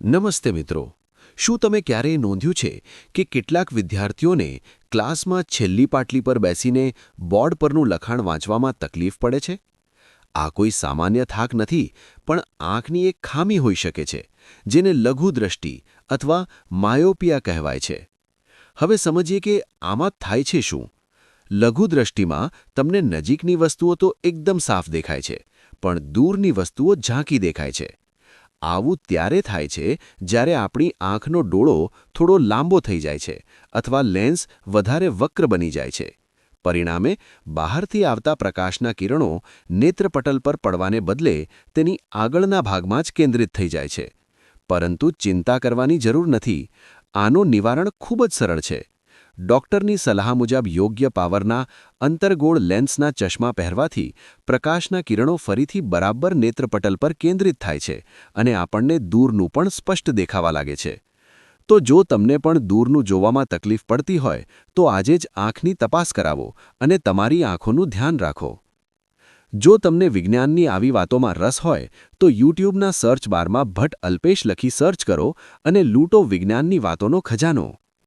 નમસ્તે મિત્રો. શું તમે ક્યારેય નોંધ્યું છે કે કેટલાક વિદ્યાર્થીઓને ક્લાસમાં છેલ્લી પાટલી પર બેસીને બોર્ડ પરનું લખાણ વાંચવામાં તકલીફ પડે છે? આ કોઈ સામાન્ય થાક નથી, પણ આંખની એક ખામી હોઈ શકે છે, જેને લઘુદ્રષ્ટિ અથવા માયોપિયા કહેવાય છે. હવે સમજીએ કે આમાં થાય છે શું? લઘુદ્રષ્ટિમાં તમને નજીકની વસ્તુઓ તો એકદમ સાફ દેખાય છે, પણ દૂરની વસ્તુઓ ઝાંકી દેખાય છે. આવું ત્યારે થાય છે જ્યારે આપણી આંખનો ડોળો થોડો લાંબો થઈ જાય છે અથવા લેન્સ વધારે વક્ર બની જાય છે. પરિણામે, બહારથી આવતા પ્રકાશના કિરણો નેત્રપટલ પર પડવાને બદલે તેની આગળના ભાગમાં જ કેન્દ્રિત થઈ જાય છે. પરંતુ ચિંતા કરવાની જરૂર નથી. આનું નિવારણ ખૂબ જ સરળ છે. ડોક્ટરની સલાહ મુજબ યોગ્ય પાવરના અંતરગોળ લેન્સના ચશ્મા પહેરવાથી પ્રકાશના કિરણો ફરીથી બરાબર નેત્રપટલ પર કેન્દ્રિત થાય છે અને આપણને દૂરનું પણ સ્પષ્ટ દેખાવા લાગે છે. તો જો તમને પણ દૂરનું જોવામાં તકલીફ પડતી હોય, તો આજે જ આંખની તપાસ કરાવો અને તમારી આંખોનું ધ્યાન રાખો. જો તમને વિજ્ઞાનની આવી વાતોમાં રસ હોય, તો યુટ્યુબના સર્ચ બારમાં ભટ્ટ અલ્પેશ લખી સર્ચ કરો અને લૂંટો વિજ્ઞાનની વાતોનો ખજાનો.